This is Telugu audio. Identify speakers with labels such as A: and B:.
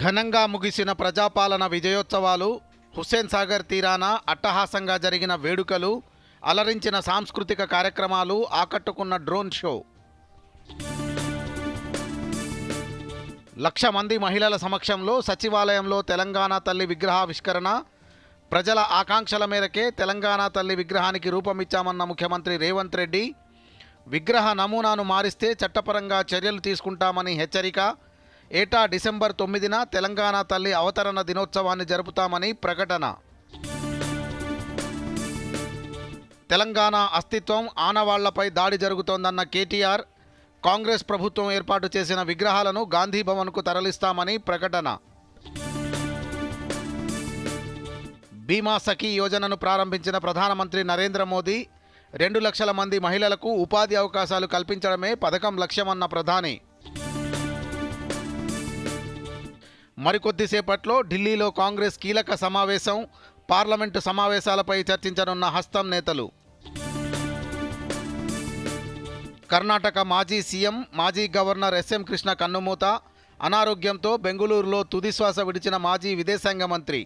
A: ఘనంగా ముగిసిన ప్రజాపాలన విజయోత్సవాలు హుస్సేన్ సాగర్ తీరాన అట్టహాసంగా జరిగిన వేడుకలు అలరించిన సాంస్కృతిక కార్యక్రమాలు ఆకట్టుకున్న డ్రోన్ షో. లక్ష మంది మహిళల సమక్షంలో సచివాలయంలో తెలంగాణ తల్లి విగ్రహావిష్కరణ. ప్రజల ఆకాంక్షల మేరకే తెలంగాణ తల్లి విగ్రహానికి రూపమిచ్చామన్న ముఖ్యమంత్రి రేవంత్ రెడ్డి. విగ్రహ నమూనాను మారిస్తే చట్టపరంగా చర్యలు తీసుకుంటామని హెచ్చరిక. ఏటా డిసెంబర్ తొమ్మిదిన తెలంగాణ తల్లి అవతరణ దినోత్సవాన్ని జరుపుతామని ప్రకటన. తెలంగాణ అస్తిత్వం ఆనవాళ్ళపై దాడి జరుగుతోందన్న కేటీఆర్ కాంగ్రెస్ ప్రభుత్వం ఏర్పాటు చేసిన విగ్రహాలను గాంధీ భవన్కు తరలిస్తామని ప్రకటన. బీమా సఖీ యోజనను ప్రారంభించిన ప్రధానమంత్రి నరేంద్ర మోదీ రెండు లక్షల మంది మహిళలకు ఉపాధి అవకాశాలు కల్పించడమే పథకం లక్ష్యమన్న ప్రధాని. మరికొద్దిసేపట్లో ఢిల్లీలో కాంగ్రెస్ కీలక సమావేశం పార్లమెంటు సమావేశాలపై చర్చించనున్న హస్తం నేతలు. కర్ణాటక మాజీ సీఎం మాజీ గవర్నర్ ఎస్ఎం కృష్ణ కన్నుమూత అనారోగ్యంతో బెంగుళూరులో తుదిశ్వాస విడిచిన మాజీ విదేశాంగ మంత్రి.